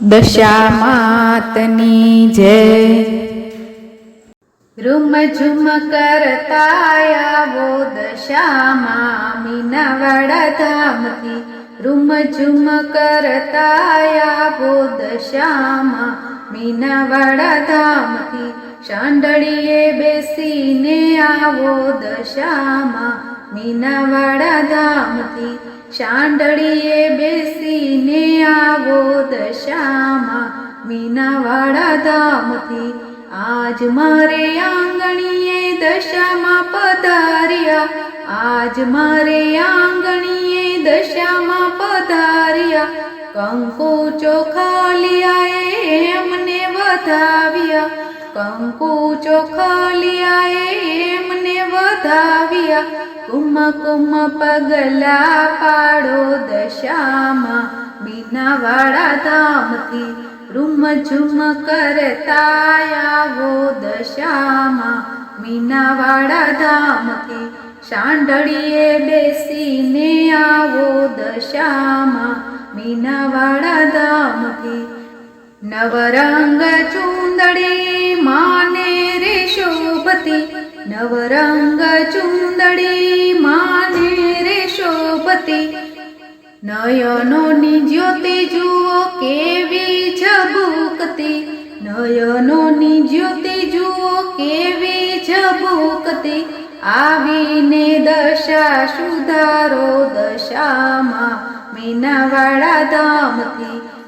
દશામાતની જય. રૂમ ઝુમ કરતા આવો દશામાં મીનાવાડા ધામથી રૂમ ઝુમ કરતા આવો દશામાં મીનાવાડા ધામથી શાંડળીએ બેસીને આવો દશામાં મીનાવાડા ધામથી શાંડળીએ બેસીને આવો દશામાં. મીનાવાળા ધામથી આજ મારે આંગણીએ દશામાં પધાર્યા. આજ મારે આંગણીએ દશામાં પધાર્યા. કંકુ ચોખાલિયાએ એમને વધાવ્યા. કંકુ ચોખલિયા એમને વધાવ્યા. કુમ કુમ પગલા પાડો દશામાં. મીનાવાળા ધામથી રૂમ ઝુમ કરતા આવો દશામાં. મીનાવાળા ધામથી શાંડળીએ બેસીને આવો દશામાં. મીનાવાળા ધામથી નવરંગ ચૂંદડી માને રે શોભતી નવરંગ ચૂંદડી માને રે શોભતી નયનોની જ્યોતિ જુઓ કેવી ઝબૂકતી નયનોની જ્યોતિ જુઓ કેવી ઝબૂકતી આવીને દશા સુધારો દશામાં મીનાવાળા ધામથી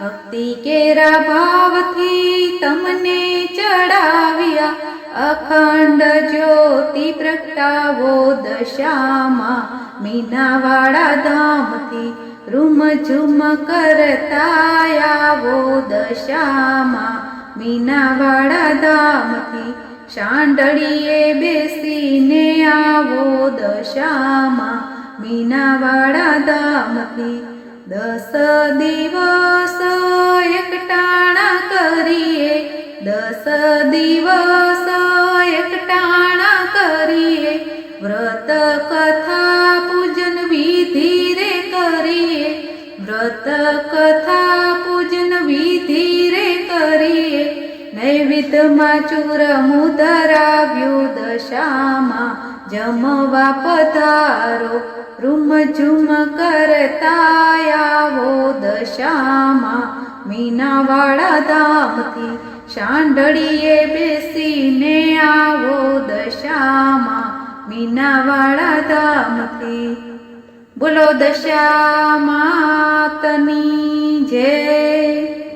ભક્તિ કેરા ભાવથી તમને ચડાવ્યા. અખંડ જ્યોતિ પ્રગટાવો દશામાં. મીનાવાળા ધામથી રૂમ ઝુમ કરતા આવો દશામાં. મીનાવાળા ધામથી શાંડળીએ બેસીને આવો દશામાં. મીનાવાળા ધામથી દસ દિવસ દસ દિવસ એકટાણા કરીએ, વ્રત કથા પૂજન વિધિ રે કરીએ, વ્રત કથા પૂજન વિધિ રે કરીએ. નૈવિધમાં ચૂર મુદરાવ્યું દશામાં, જમવા પધારો રૂમ ઝુમ કરતા આવો દશામાં, મીનાવાળા ધામથી શાંડળીએ બેસીને આવો દશામાં મીનાવાળા ધામથી. બોલો દશા માતની જય.